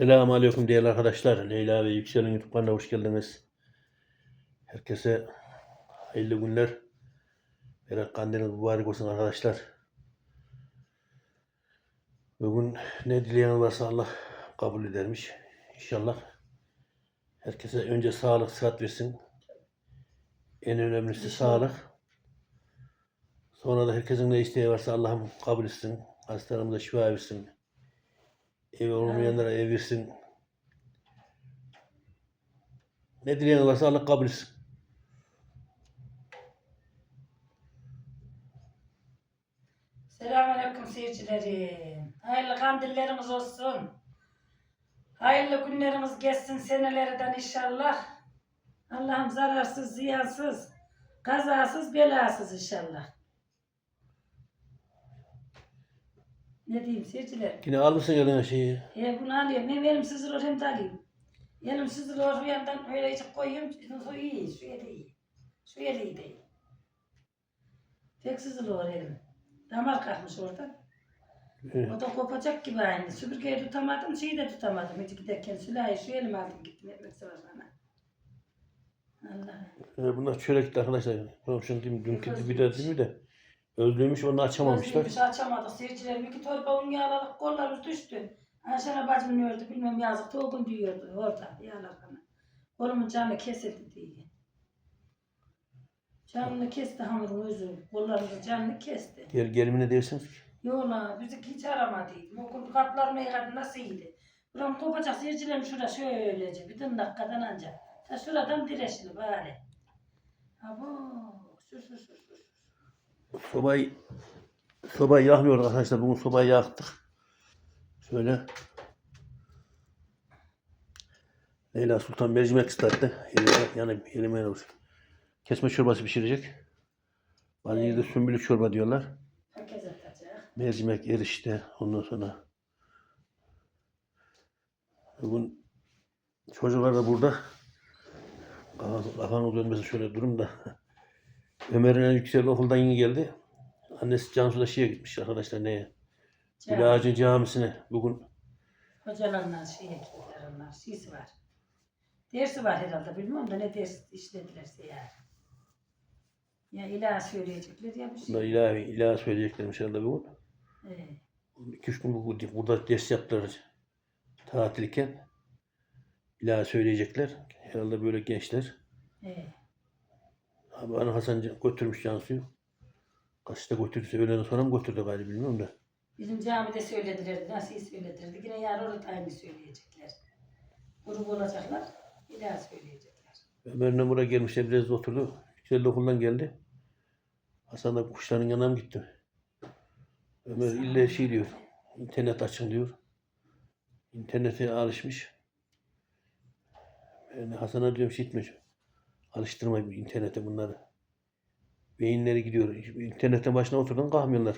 Selamun Aleyküm değerli arkadaşlar. Leyla ve Yüksel'in YouTube kanalına hoş geldiniz. Herkese hayırlı günler. Berat kandiliniz mübarek olsun arkadaşlar. Bugün ne dileyen varsa Allah kabul edermiş. İnşallah. Herkese önce sağlık, sıhhat versin. En önemlisi sağlık. Sonra da herkesin ne isteği varsa Allah'ım kabul etsin. Hastalarımıza şifa versin. Ev olmayanlara ev versin. Ne dileyen varsa Allah kabul etsin. Selamünaleyküm seyircilerim. Hayırlı kandillerimiz olsun. Hayırlı günlerimiz geçsin senelerden inşallah. Allah'ım zararsız, ziyansız, kazasız, belasız inşallah. Ne diyeyim seyirciler? Yine almışsın eline şeyi. E bunu alıyorum. Hem elim sızılır hem de alayım. Elim sızılır bir yandan öyle içip koyuyorum. Su iyi, şu eli iyi. Şu eli iyi değil. Pek sızılır elim. Damar kalkmış orada. Evet. O da kopacak gibi aynı. Süpürgeyi tutamadım, şeyi de tutamadım. Hiç giderken silahı şu elime aldım gittim ekmek savaşlarına. Allah'ım. Ee, bunlar çörekli arkadaşlar. Mi? Dünkü bir de değil mi de. Özlüymüş onu açamamışlar. Özlemiş, açamadık seyircilerim. İki torba un yağladık, kollarımız düştü. Ayşen'e bacım ne ördü bilmem yazık. Toğun diyordu orada yağlarken. Kolumun canı kesildi diye. Canını kesti hamurun özü. Kollarımızın canını kesti. Gel gelimine dersiniz ki. Yola bizi hiç aramadıydı. O gün kapılarını yıkadı nasıl iyiydi. Buram kopacak seyircilerim şura şöylece bir dakikadan ancak. Ta şuradan direşli bari. Abo şu şu şu şu. Sobayı sobayı yakmıyor arkadaşlar. Bugün sobayı yaktık. Şöyle. Leyla Sultan mercimek ıslattı. Elime, yani elime olsun. Kesme çorbası pişirecek. Yerde sümbülü çorba diyorlar. Mercimek, erişte, ondan sonra bugün çocuklar da burada. Kafan- Kafanız dönmesin şöyle durun da. Ömer'in en yüksek okuldan yeni geldi. Annesi Cansu'da şeye gitmiş arkadaşlar neye? Gül Can, Ağacı camisine. Bugün hocalarla şeye gittiler onlar. Şeysi var. Dersi var herhalde bilmiyorum da ne ders işledilerse ya. Ya ilah söyleyecekler ya bir şey. ilahi, ilahi söyleyeceklermiş herhalde bugün. Ee, İki üç gün bu- burada ders yaptılar tatilken. İlahi söyleyecekler. Herhalde böyle gençler. ee. Abi ana Hasan götürmüş Cansu'yu. Kaçta götürdüyse öğleden sonra mı götürdü galiba bilmiyorum da. Bizim camide söylediler, nasıl söylediler. Yine yarın orada aynı söyleyecekler. Grup olacaklar, bir daha söyleyecekler. Ömer'le buraya gelmişler biraz oturdu. Güzel okuldan geldi. Hasan da kuşların yanına mı gitti? Ömer illa şey diyor. İnternet açın diyor. İnternete alışmış. Yani Hasan'a diyorum şey etme. Alıştırma internete bunları. Beyinleri gidiyor. İnternetin başına oturdan kalkmıyorlar.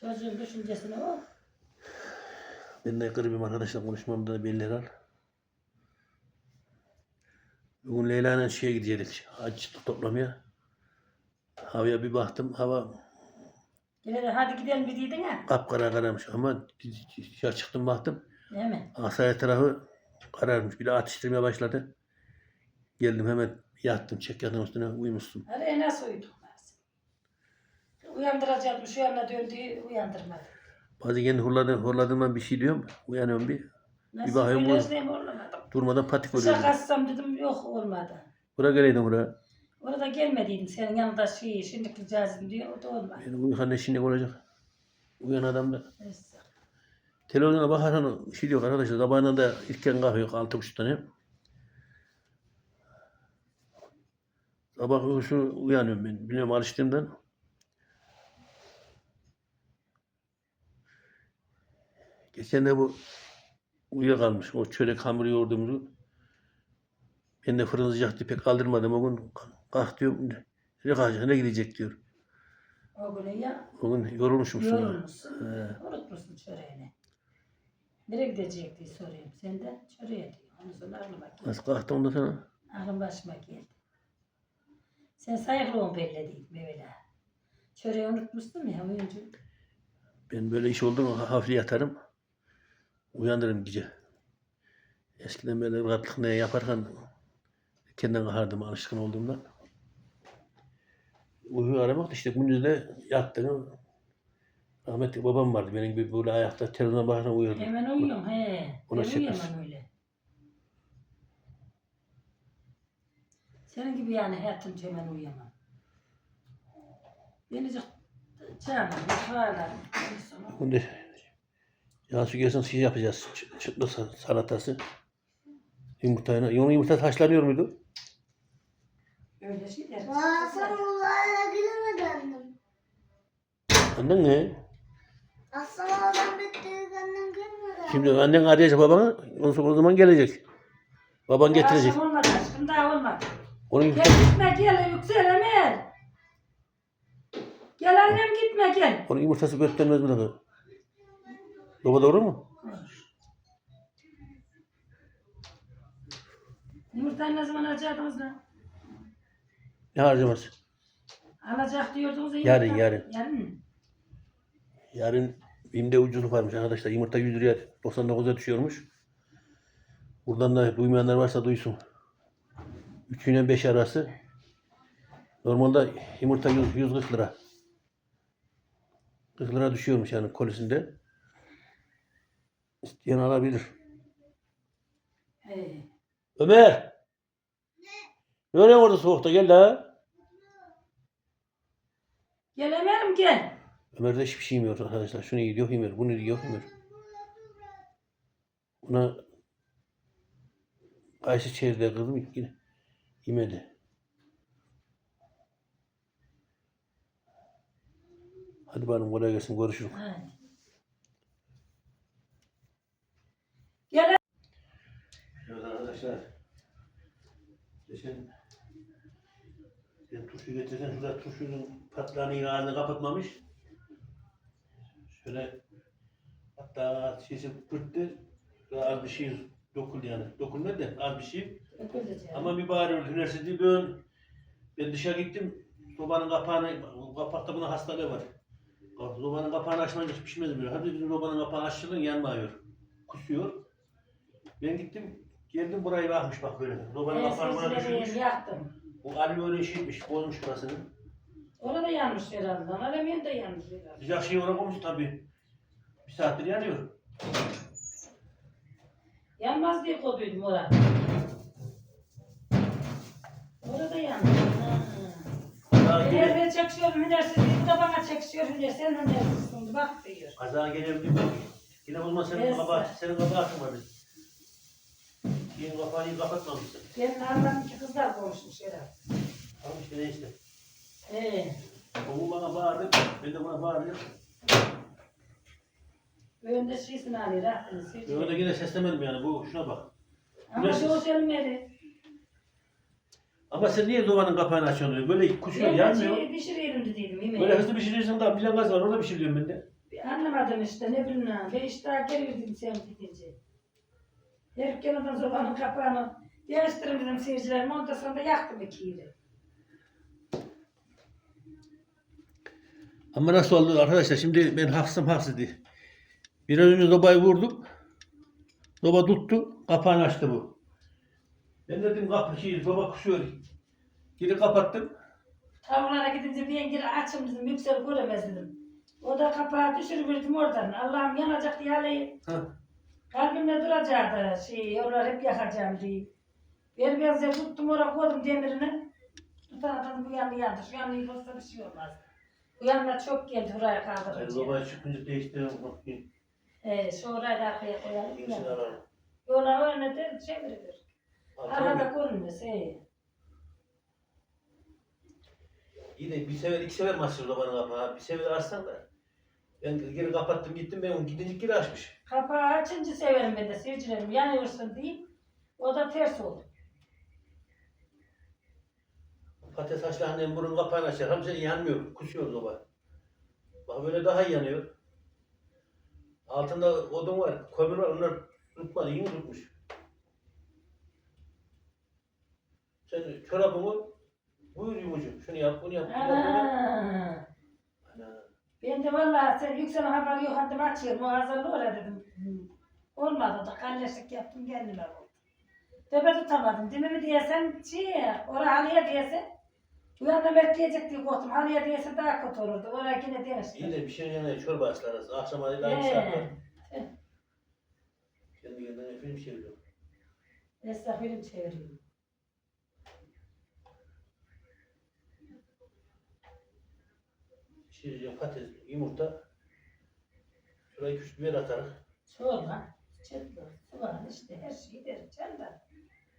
Çocuğun düşüncesini o. Ben de garibim arkadaşlar konuşmamda da belli herhal. Bugün Leyla ile şeye gidecektik. Hacı toplamaya. Havaya bir baktım. Hava hadi gidelim bir dedin ha. kapkara kararmış ama dışarı çıktım baktım. Değil mi? Asaya tarafı kararmış. Bir de atıştırmaya başladı. Geldim hemen yattım. Çek yatağın üstüne uyumuştum. Hadi nasıl uyudun? Uyandıracaktım şu yana döndü uyandırmadı. Bazı kendi horladı, horladığımdan bir şey diyorum. Uyanıyorum bir. Nasıl bakıyorum bu-. Durmadan patik oluyor. kassam dedim yok olmadı. Buraya geleydin buraya. Orada gelmediydim senin yanında şey şimdiki cazim diyor o da olmadı. Yani uykan ne şimdi olacak. Uyan adam da. Neyse. Televizyona bakarsan şey diyor arkadaşlar sabahına da ilkken kalkıyor altı buçuktan hep. Sabah uykusunu uyanıyorum ben. Biliyorum alıştığımdan. Geçen de bu uyuyakalmış. O çörek hamuru yoğurduğumuzu. Ben de fırın sıcaktı pek kaldırmadım. O gün kalk diyorum. Ne kalacak ne gidecek diyor. O günü ya O gün yorulmuşmuşsun. ha. yorulmuşsun. He. Unutmuşsun çöreğini. Nereye gidecek diye sorayım. Sen de çöreğe diyor. Ondan sonra aklıma geldi. Nasıl kalktın ondan sonra? Aklım başıma geldi. Sen sayıklığın belli değil Mevla. Çöreği unutmuşsun ya oyuncu. Ben böyle iş oldu mu hafif yatarım. Uyandırırım gece. Eskiden böyle rahatlık ne yaparken kendim kahardım alışkın olduğumdan. Uyuyor aramak da işte gündüz de yattığım rahmetli babam vardı. Benim gibi böyle ayakta televizyona bakarken uyuyordu. Hemen uyuyorum he. Ona Ben şekil. uyuyamam öyle. Senin gibi yani her türlü hemen uyuyamam. Beni çok çağırma. Sonra Şimdi Cansu gelsin şey yapacağız. Çıtlı sa- salatası. Yumurtayla. Onun yumurta haşlanıyor muydu? Öyle şeyler. Aa, sen olayla giremedin. Annen ne? Aslan oradan bitti, annem girmedi. Şimdi annen arayacak babanı. O zaman- o zaman gelecek. Baban getirecek. Akşam olmadı aşkım daha olmadı. Onun Gel yumurta, gitme gel yüksel Emel. Gel annem gitme gel. onun yumurtası göstermez lan? Baba doğru mu? Yumurtayı ne zaman alacaktınız lan? Ne harcaması? Alacak diyordunuz ya. Yarın, yumurta. yarın. Yarın mı? Yarın BİM'de ucuzluk varmış arkadaşlar. Yumurta 100 liraya 99'a düşüyormuş. Buradan da duymayanlar varsa duysun. 3 ile 5 arası. Normalde yumurta 100, 140 lira. 40 lira düşüyormuş yani kolisinde. İsteyen alabilir. He. Ömer! Ne arıyorsun orada soğukta? Gel la. Gel Emel'im gel. Ömer de hiçbir şey yemiyor arkadaşlar. Şunu yiyor yemiyor. Bunu yiyor yemiyor. Buna Ayşe çeyrede kızım yine yemedi. Hadi bana kolay gelsin görüşürüz. Hadi. Gel Evet arkadaşlar. Geçen ben turşu getirsen şurada turşunun patlağını ağzını kapatmamış. Şöyle hatta şeysi pırttı. Az bir şey dokuldu yani. Dokulmadı da az bir şey. Ama bir bari öyle hünersizliği ben, ben dışarı gittim. Sobanın kapağını, kapakta bunun hastalığı var. Sobanın kapağını açmayınca hiç pişmez böyle. Hadi bizim sobanın kapağını açılın yanmıyor. Kusuyor. Ben gittim, geldim burayı bakmış bak böyle. Sobanın kapağını bana düşürmüş. yaktım. Bu alüminyum şeymiş, bozmuş burasını. Orada yanmış herhalde. Alemin de yanmış herhalde. Sıcak şey oraya koymuş tabii. Bir saattir yanıyor. Yanmaz diye koyduydum oraya. Orada yanmış. Ha. Kaza Eğer gene, ben çekişiyorum hünersizliği, bu da bana çekişiyor hüner. Sen hünersizsin. Bak diyor. kaza gene bir Yine zaman senin Neyse. kabahat, senin kabahatin var. Kapağını iyi kapatmamışsın. Benim iki kızlar konuşmuş herhalde. Tamam işte neyse. Ee, O bana bağırdı, ben de bana bağırdım. önde şeysini alıyor, rahatını Ben orada yine seslemedim yani bu şuna bak. Ama Nasıl? şu otelmeri. Ama sen niye duvarın kapağını açıyorsun? Böyle kusuyor Ben yanmıyor. de pişiriyorum dediydim yemeği. Böyle hızlı pişiriyorsun da bilen gaz var orada pişiriyorum ben de. Anlamadım işte ne bileyim ben işte daha gelirdim sen gidince. Herif yanından sobanın kapağını değiştirin dedim seyircilerim. Ondan sonra da yaktım. Ama nasıl oldu arkadaşlar şimdi ben haksızım haksız diye. Biraz önce zobayı vurdum. Zoba tuttu. Kapağını açtı bu. Ben dedim kapı şey, zoba kusuyor. Geri kapattım. Tavuklara gidince bir geri açım dedim yüksel göremez dedim. O da kapağı düşürüverdim oradan. Allah'ım yanacak diye alayım. Ha. Kalbimde duracaktı şey, oralar hep yakacağım diye. Ben benze tuttum oraya koydum demirini. Tutan adam bu yanı yandı. Şu yanı yıkılsa bir şey olmaz. Bu yanına çok geldi oraya kaldırınca. zobayı çıkınca değiştirdim. Bakayım. Ee, şu orayı da arkaya koyalım. Yola önüne de çevirilir. Arkada görünmez. Ee. Yine bir sefer iki sefer mi açtı zobanın kapağı? Bir sefer açsan da. Ben geri kapattım gittim ben onu gidince geri açmış. Kapağı açınca severim ben de seyircilerim yanıyorsun deyip o da ters oldu. Patates haşlı annem bunun kapağını açar. Sen yanmıyor. Kusuyor zoba. Bak böyle daha iyi yanıyor. Altında odun var. Kömür var. Onlar tutmadı. Yine tutmuş. Sen çorabımı buyur yumucu. Şunu yap, bunu yap. Bunu yap, bunu yap. Ana. Ana. Ben de vallahi sen yükselen haber yok açıyorum o hazırlı oraya dedim. Onu kalleşlik yaptım kendime oldu. Tepe tutamadım. Değil mi diyesen şey, oraya halıya diyese. Bu yana bekleyecek diye korktum. Halıya diyese daha kötü olurdu. Oraya yine İyi demiştim. de bir şey yanına çorba aslarız. Akşam hadi aynı saat var. Kendi kendine film çeviriyorum. Esra film çeviriyorum. Pişireceğim patates, yumurta. Şuraya küçük biber atarız. Çorba, çıtlı, soğan işte her şeyi canım da.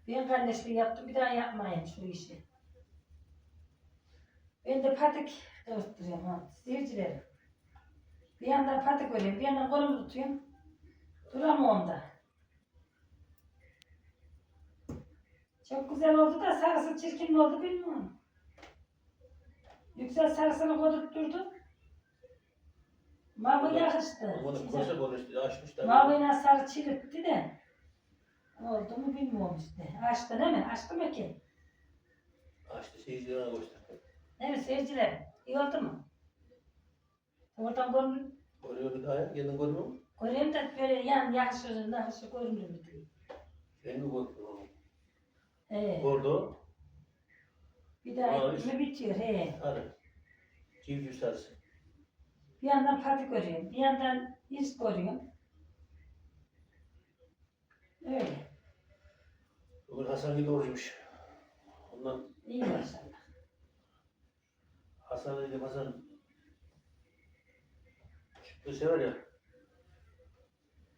Ben kardeşliği yaptım bir daha yapmayayım şu işi. Ben de patik kavuşturuyorum ha, seyircilerim. Bir yandan patik örüyorum, bir yandan kolumu tutuyorum. Duramıyorum da. Çok güzel oldu da sarısı çirkin oldu bilmiyorum. Yüksel sarısını kodurtturdu. Mavi yakıştı. Onu konuşa konuştu, açmış da. Mavi'yle sarı çiritti de. Oldu mu bilmiyorum işte. Açtı değil mi? Açtı mı ki? Açtı seyircilerine koştu. Değil mi seyirciler? İyi oldu mu? Oradan görünür. Oraya bir daha ya, kendin görmüyor musun? Göreyim de böyle yan yakışır, nakışı görünür mü diye. Rengi görmüyor. He. Orada Bir daha Mavi. etme bitiyor. He. sarı. Civciv sarısı. Bir yandan patik görüyorum. Bir yandan iz görüyorum. Öyle. Bugün Hasan gibi oruçmuş. Ondan İyi maşallah. Hasan dedim Hasan çıktı sever ya.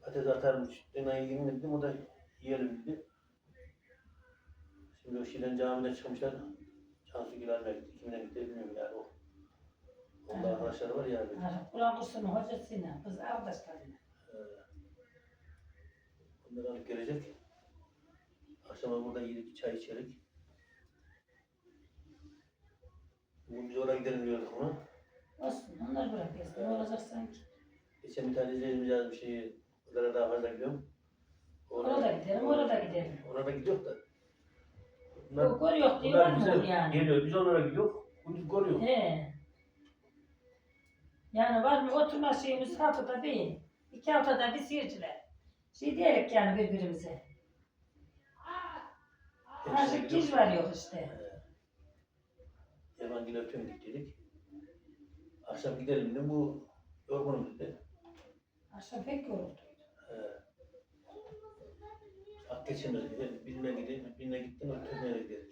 Patates atarmış. Ben ayı yemin dedim o da yiyelim dedi. Şimdi o şeyden camiden çıkmışlar. Cansu Gül almaya gitti. Kimine gitti bilmiyorum yani o. Onda Ha. arkadaşları var yani. Ha, Kur'an kursunun hocasıyla, kız arkadaşlarıyla. Ee, Onları alıp gelecek. Akşama burada yedik, çay içerik. Bugün biz oraya gidelim diyorduk ona. Olsun, onlar bırakıyorsun. Ne olacak sanki? Geçen bir tane izleyicimiz yazmış şeyi, onlara daha fazla gidiyorum. Orada gidelim, orada gidelim. Orada gidiyor da. Yok, gol yok diye bunlar var mı bize yani? Geliyor, biz onlara gidiyor. Bunu görüyor. He. Yani var mı oturma şeyimiz haftada bir, iki haftada bir seyirciler. Şey diyerek yani birbirimize. Karşı giz var yok işte. Yaman Gül'e ötüm gittik. Akşam gidelim dedim, bu yorgunum dedi. Akşam pek yoruldu. Ak geçemez. Birine gidip, birine gittim, ötürmeye gidelim.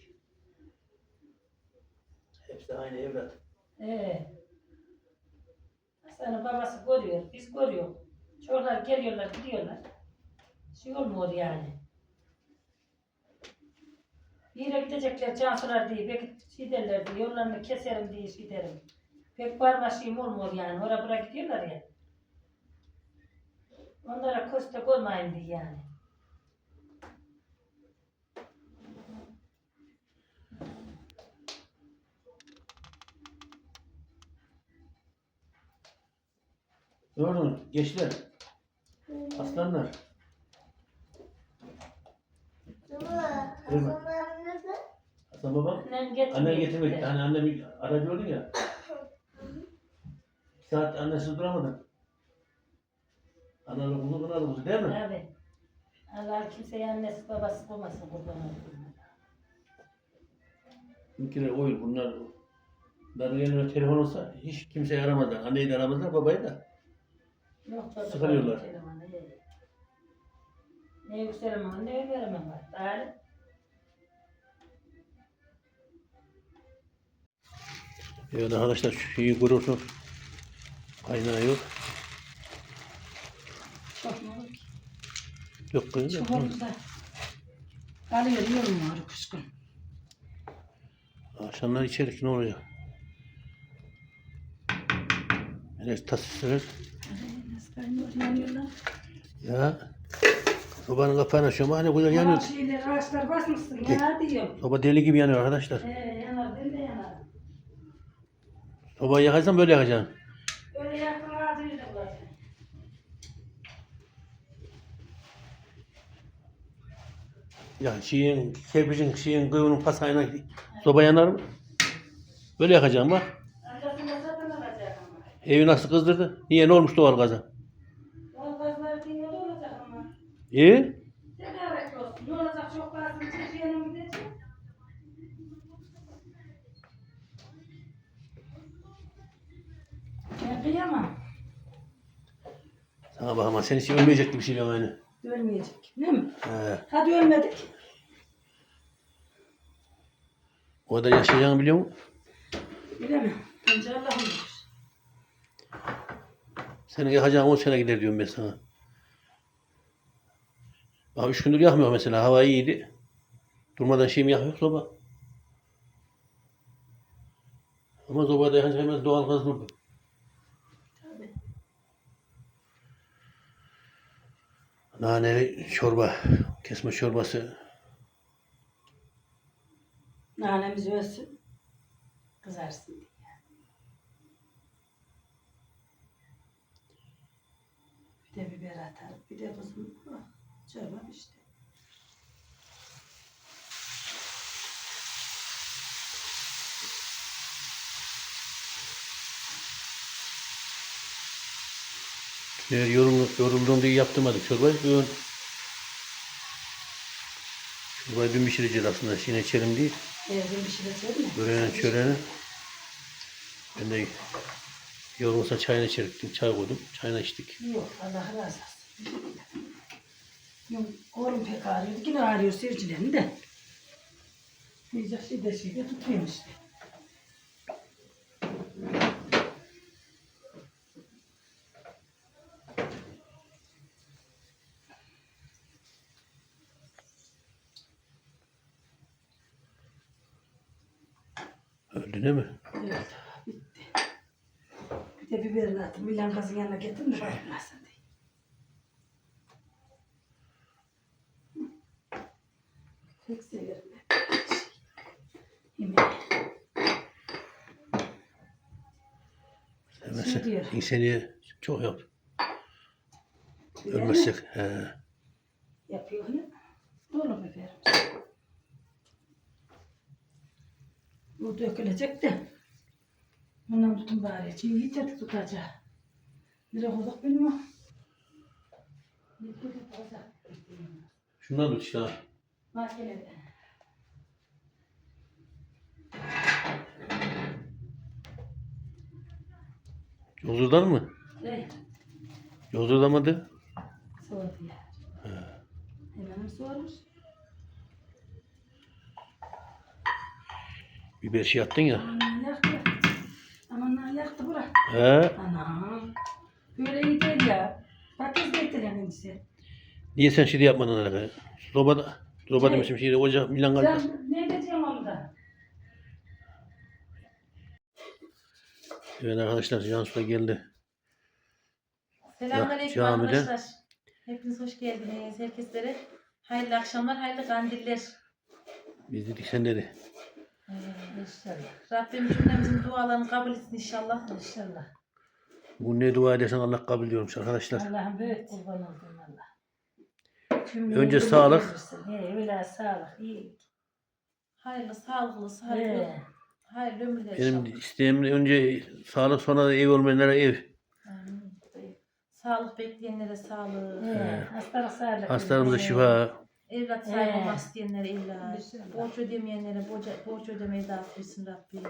Hepsi aynı evlat. He. Hasan'ın babası görüyor, biz görüyor. Çocuklar geliyorlar, gidiyorlar. Şey olmuyor yani. Bir yere gidecekler cansular diye, belki şey derler diye, yollarını keserim diye şey derim. Pek varma şeyim olmuyor yani, oraya buraya gidiyorlar ya. Onlara köstek olmayayım diye yani. Gördün mü? Gençler, aslanlar. Baba, Buyurun. Hasan baba, Annem getirmeye anne getirmek. gitti. Hani annem arıyordun ya. Bir saat annesiz duramadın. Analı kuzu, bunalı kuzu değil mi? Abi. Allah kimseye annesi babası bulmasın kurban olayım. Bizimkiler oyun bunlar. Bunların elinde telefon olsa hiç kimseyi aramazlar. Anneyi de aramazlar, babayı da. Sıkılıyorlar. Ne yükselemem, ne veremem var. Daha Evet arkadaşlar şu şeyi görüyorsunuz. Kaynağı yok. çok mu? Yok kızım. Çok olur da. Kalıyor, yiyorum var kışkın. Akşamlar içerik ne olacak? Biraz tas sürer. Yanıyorlar. Ya. Sobanın kapağını açıyorum. Hani güzel yanıyor. Yanar şeyler, ağaçlar basmışsın, yanar diyorum. Soba deli gibi yanıyor arkadaşlar. Ee, yanar, ben de yanar. Sobayı yakarsan böyle yakacaksın. Öyle yakın ağacıydı burası. Ya şeyin, kerpiçin, şeyin, kıyının pasayına soba yanar mı? Böyle yakacaksın bak. Arkasında satın alacak ama. Evi nasıl kızdırdı? Niye ne olmuş doğal gaza? Doğal gazlar dünyada olacak ama. İyi. Ne gerek yok. Ne olacak çok fazla çekiyelim gideceğim. Ben kıyamam. Sana bak ama sen hiç ölmeyecek bir şey aynı. Ölmeyecek. Değil mi? He. Hadi ölmedik. O kadar yaşayacağını biliyor musun? Bilemem. Önce Allah'ım bilir. Senin yakacağın 10 sene gider diyorum ben sana. Bak 3 gündür yakmıyor mesela. Hava iyiydi. Durmadan şey mi yakıyor soba? Ama sobada yakınca hemen doğal gaz durdu. Naneli çorba, kesme çorbası. Nanemiz ölsün. Kızarsın diye. Bir de biber atar. Bir de kızım çorba işte. Eğer yorul, yoruldum diye yaptırmadık çorbayı. Bugün çorbayı dün pişireceğiz aslında. Şimdi içelim değil. Evde bir şey de söyleme. Böreğini çöreğini. Ben de yorulsa çayını içeriktim. Çay koydum. Çayını içtik. Yok Allah razı olsun. Yok oğlum pek ağrıyordu. Yine ağrıyor seyircilerini de. Diyecek şey de şey de tutuyorum işte. Öldü değil mi? Evet, bitti. Bir de biberini attım. Milan kızın yanına getirdim de bakmasın diye. Pek severim. Yemeği. Diyor. çok yap. Biberini Ölmezsek. He. Yapıyor ya. Dolu biberimiz. Bu dökülecek de. Bundan tutun bari. Çiğ iyice tutacak. Nereye koyduk bilmiyorum. Şundan tut işte. Makinede. Yolcudan mı? Değil. Yolculamadı. Soğudu ya. Hemen soğumuş. Biber şey attın ya. Aman yaktı. Aman yaktı bura. He. Anam. Böyle iyi değil ya. Patates getirelim bize. Niye sen şey yapmadın öyle? Sobada. Soba Şey- demişim şeyde ocak milan kaldı. Sen ne edeceğim orada? Evet arkadaşlar Cansu da geldi. Selamünaleyküm camide. arkadaşlar. Hepiniz hoş geldiniz. Herkeslere hayırlı akşamlar, hayırlı kandiller. Biz dedik sen dedi. Ee, inşallah. Rabbim cümlemizin dualarını kabul etsin inşallah. İnşallah. Bu ne dua edersen Allah kabul ediyormuş arkadaşlar. Allah'ım böyle kurban Allah. Önce sağlık. He, öyle sağlık. iyi. Hayırlı, sağlıklı, hayırlı, He. hayırlı ömürler Benim inşallah. isteğim önce sağlık sonra da ev olmayanlara ev. Amin. Sağlık bekleyenlere sağlık. He. Hastalık sağlık. Hastalarımıza şifa. Evlat sahibi He. olmak isteyenlere evlat. İnşallah. Borç ödemeyenlere borç, borç ödemeyi dağıt versin Rabbim.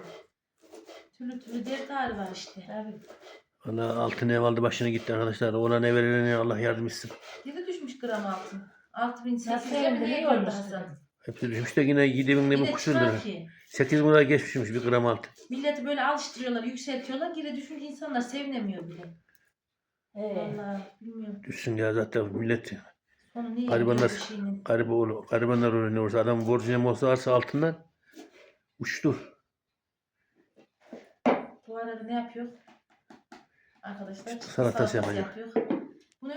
Türlü türlü dert hali var işte. Tabii. Valla altın ev aldı başına gitti arkadaşlar. Ona ne verilene Allah yardım etsin. Yedi düşmüş gram altın. 6800 Nasıl lira evde ne ne gördü? Hasan? Hepsi düşmüş de yine 7 bin Yine lira kusur çıkar lira. ki. 8 bin lira geçmişmiş bir gram altın. Milleti böyle alıştırıyorlar, yükseltiyorlar. Geri düşünce insanlar sevinemiyor bile. He. Vallahi bilmiyorum. Düşsün ya zaten millet Onu niye Garibanlar- yapıyor bir şeyinin? garip oğlu, garibanlar öyle ne olursa adam borcuna olsa arsa altından uçtu. Bu arada ne yapıyor? Arkadaşlar salatası yapacak. yapıyor.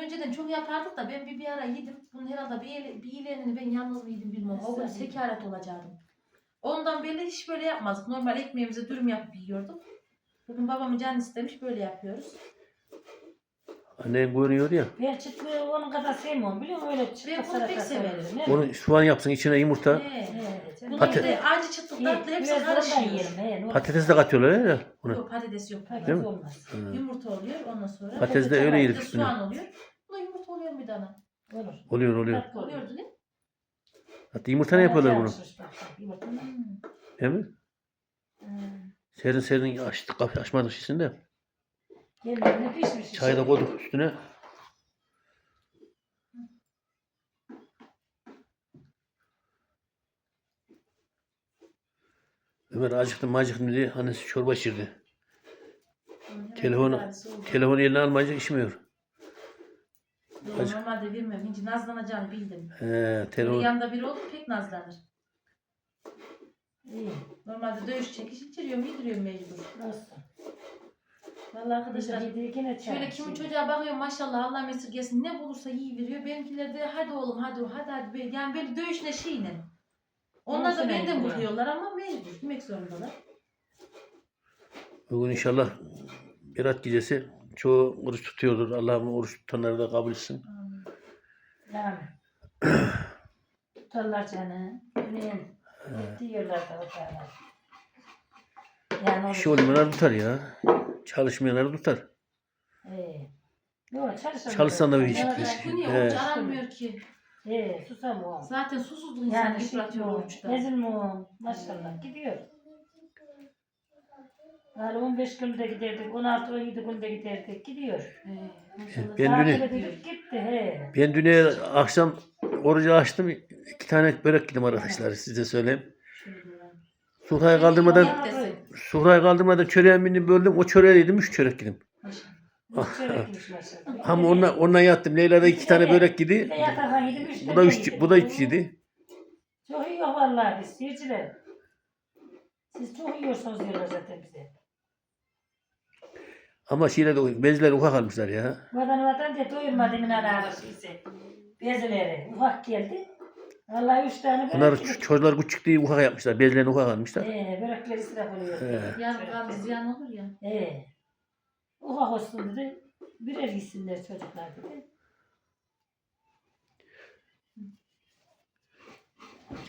Önceden çok yapardık da ben bir, bir ara yedim. Bunun herhalde bir, bir ilerini ben yalnız mı yedim bilmiyorum. O gün sekaret olacaktım. Ondan beri hiç böyle yapmazdık. Normal ekmeğimize dürüm yapıp yiyorduk. Bugün babamın canı istemiş böyle yapıyoruz. Annen görüyor ya. Ben çıtlığı onun kadar sevmiyorum biliyor musun? Öyle çıtlık Ben bunu pek severim. Onu soğan yapsın içine yumurta. He. Bunu Patates- bir de acı çıtlık tatlı hepsi karışıyor. Patates de katıyorlar ya ona. Yok patates yok. Patates Değil mi? olmaz. Yumurta oluyor ondan sonra. Patates de öyle yedik üstüne. soğan oluyor. Bir tane. Olur. Oluyor oluyor. Tatlı oluyor. Oluyordu ne? Hatta yumurta ne yapıyorlar bunu? Yumurta. Değil mi? Hmm. Serin serin açtık kapı açmadık şişini de. Yerlerine pişmiş. Çayı da koyduk üstüne. Ömer acıktım acıktım dedi. Annesi çorba içirdi. Telefonu, telefonu eline almayınca içmiyor. Normalde vermem. Hinci nazlanacağını bildim. He, Bir telefon. yanında biri oldu pek nazlanır. İyi. Normalde dövüş çekiş içiriyorum, yediriyorum mecbur. Nasıl? Vallahi arkadaşlar şöyle kimi çocuğa bakıyorum maşallah Allah mesirgesin ne bulursa iyi veriyor. Benimkiler de hadi oğlum hadi hadi hadi. Yani böyle dövüşle şeyle. Onlar da benden mecbur? bıkıyorlar ama mecbur. Yemek zorundalar. Bugün inşallah Berat gecesi çoğu oruç tutuyordur. Allah'ım oruç tutanları da kabul etsin. Yani. Tutarlar canı. Günün. Diyorlar da tutarlar. Yani İşi olmayanlar tutar ya. Çalışmayanlar tutar. Ee, Yok. Çalışsan da Evet. hiç- niye He. oruç aranmıyor ki? Ee, susam o. Zaten susuzluk insanı Yani yıpratıyor oruçta. Ezilme maşallah gidiyor. Yani 15 günde giderdik, 16-17 günde giderdik, gidiyor. He. Ben Tatile düne- dedik gitti he. Ben dün akşam orucu açtım. iki tane börek yedim arkadaşlar size söyleyeyim. Şöyle. Sufrayı kaldırmadan sufrayı kaldırmadan çöreğin birini böldüm. O çöreği yedim. Üç çörek yedim. Üç çörekmiş maşallah. Ama onunla, onunla yattım. Leyla da iki tane börek Bir de yedi. yatarken yedim, üç Bu da tane üç, yedim. bu da üç yedi. Çok iyi yok vallahi biz seyirciler. Siz çok yiyorsunuz diyorlar zaten bize. Ama şeyle de bezleri ufak almışlar ya. Vatan vatan diye doyurmadı inan ağrı şeyse. Bezileri ufak geldi. Vallahi üç tane Onlar börek yedik. çocuklar küçük diye ufak yapmışlar. Bezlerini ufak almışlar. Ee, börekler israf oluyor. He. Yan kan ziyan olur ya. Ee, ufak olsun dedi. Birer gitsinler çocuklar dedi.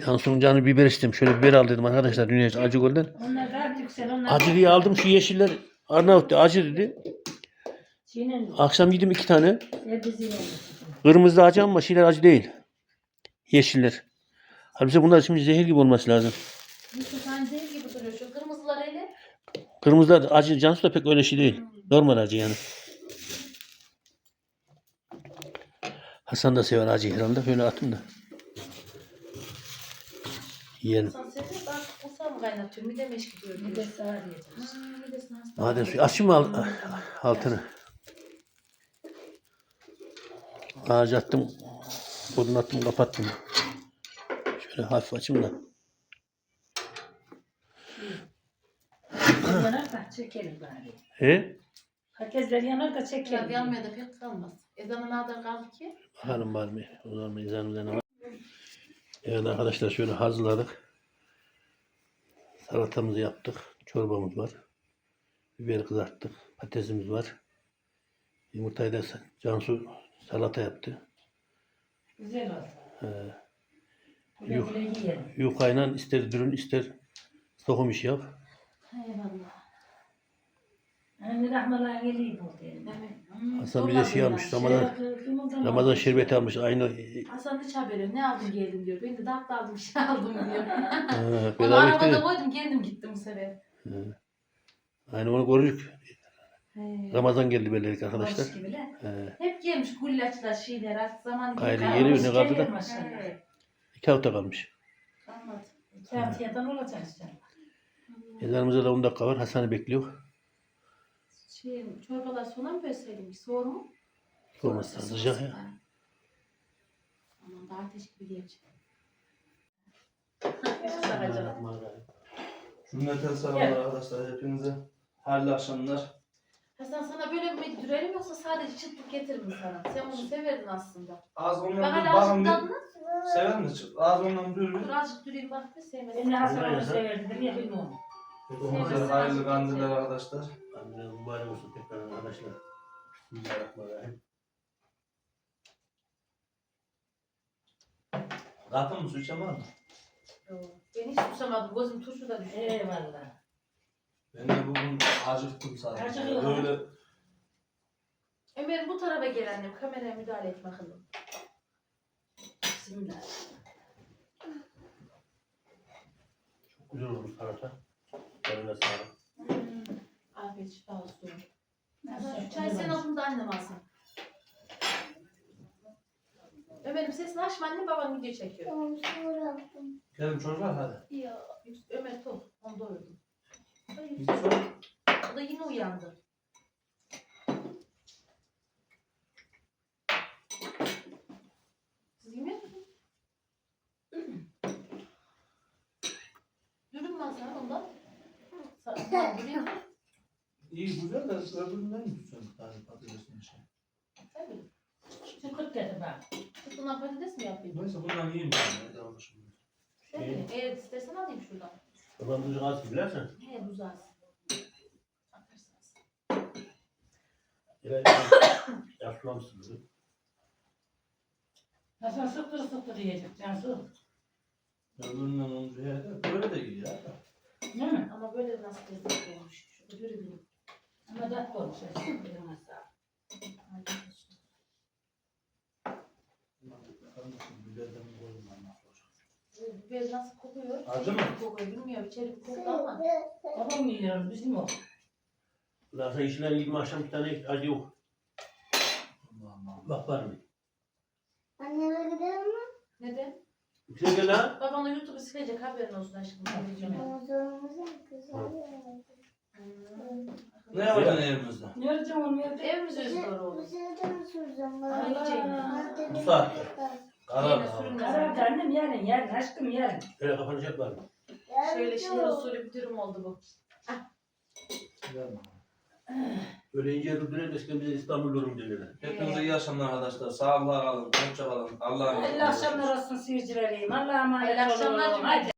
Cansu'nun canı biber istedim. Şöyle biber al dedim arkadaşlar. Dünya acı golden. Onlar daha yüksel. Onlar Acı diye aldım şu yeşiller. Arnavut diye acı dedi. Akşam yedim iki tane. Kırmızı acı ama şeyler acı değil. Yeşiller. Halbuki bunlar şimdi zehir gibi olması lazım. Sen zehir gibi duruyor. Şu kırmızılar öyle. Kırmızı da acı, Cansu da pek öyle şey değil. Normal acı yani. Hasan da sever acı herhalde. Böyle atın da. Yiyelim. Kusam mı kaynatıyorum? Bir de meş gidiyor. Bir de sağ diyeceğiz. Ha, midesine hasta. Maden suyu. Açayım mı al- altını? Ağacı attım. Odun attım kapattım. Şöyle hafif açayım da. Yanar da çekelim bari. He? Herkesler yanar da Biraz çekelim. yanmaya da pek kalmaz. Ezanı nereden kaldı ki? Bakalım var mı? O zaman mezanımızda ne var? Evet arkadaşlar şöyle hazırladık. Salatamızı yaptık. Çorbamız var. Biber kızarttık. Patatesimiz var. Yumurtayı da Cansu salata yaptı. Güzel oldu. Ee, yiyelim. yufkayla ister dürün ister sokum iş yap. Eyvallah. Hani rahmalar geliyor bu. Hasan bir de şey almış. Ramazan, Ramazan şerbeti almış. Aynı Hasan hiç haberi. Ne aldın geldin diyor. Ben de tatlı aldım bir şey aldım diyor. Ee, Onu bedava arabada etti. koydum kendim gittim bu sefer. Aynı onu gördük. He. Ramazan geldi belirlik arkadaşlar. Barış. Ee, Hep gelmiş gullaçlar şeyler artık zaman Gayrı geldi. geliyor, ne kaldı da? maşallah. He. iki hafta kalmış. Anladım. İki haftiyadan olacak inşallah. Ezanımıza da 10 dakika var. Hasan'ı bekliyor. Şey, çorbalar sona mı bölseydim? Soğur mu? Olmazsa sıcak ya. Aman da ateş gibi gelecek. Cümleten selamlar arkadaşlar hepinize. Hayırlı akşamlar. Hasan sana böyle mi medürelim yoksa sadece çıtlık getirir mi sana? Sen bunu severdin aslında. Az Bak ondan bir hala bakın bir. azıcık Sever mi? Az ondan bir Dur azıcık durayım bak bir sevmezsin. Ben de Hasan onu severdi değil mi? Bilmiyorum. Hepinize hayırlı kandiller arkadaşlar. Kandiliniz mübarek olsun tekrar arkadaşlar. Bismillahirrahmanirrahim. Kapı mı su içen var mı? Yok, Ben hiç susamadım. Gözüm turşuda düştü. Eyvallah. Ben de bugün acıktım sadece. Acıkıyor. Öyle Ömer bu tarafa gel annem. Kameraya müdahale etme kızım. Bismillah. Çok güzel olmuş salata. Eline sağlık. Afiyet şifa olsun. Çay sen okulda annem alsın. Ömer'im sesini açma annem baban video çekiyor. Tamam sonra yaptım. Gelin çocuklar hadi. Ya Ömer top. Onu doyurdum. Hayır. Git sonra. O da yine uyandı. Siz yemiyor musunuz? Dürüm var sana ondan. Sa- Dürüm. İyi güzel de öbüründen tutsun? Yani patatesin şey. Tabii. Çıkırt dedi bak. Kutudan patates mi yapayım? Neyse bundan yiyeyim ben. Yanlış mı? Şöyle. Eğer istersen alayım şuradan. Babam tuzu az bilersen. He buzağız. Atarsınız. Yine yaşlanmışsın. böyle. Nasıl sıktır sıktır yiyecek Cansu. Öbüründen olunca ya da böyle de iyi ya. Değil mi? Ama böyle nasıl lezzetli olmuş. Şurada dürüm. Ama dat olmuş. Benim hasta. Afiyet olsun. Kardeşim biberden koyayım ben nasıl olacak? Bu Biber nasıl kokuyor? Acı mı? Kokuyor bilmiyorum. İçeri bir koktu ama. Babam yiyor bizim o. Zaten işler yiyeyim akşam bir tane acı yok. Bak var mı? Anneme gidelim mi? Neden? Güzel gel ha. Babana YouTube'u silecek haberin olsun aşkım. televizyona. Omuzlarımızı güzel. Hmm. Ne yapacaksın evimizde? Ne yapacağım onu evde? Evimiz özgür Bu oldu. sırada mı süreceğim? Ay, yiyeceğim. Bu saatte. Karar Yine ver. sürün Karardı annem yarın yarın aşkım yarın. Şöyle kapanacaklar mı? Şöyle şehir usulü bir dürüm oldu bu. Verme. Böyle ince öldüren eskiden bize İstanbul yorum derler. Hepinize iyi akşamlar arkadaşlar. Sağlıkla kalın. Hoşça kalın. Allah'a emanet olun. Hayırlı akşamlar olsun seyircilerim. Allah'a emanet Hayırlı olun. akşamlar Hadi.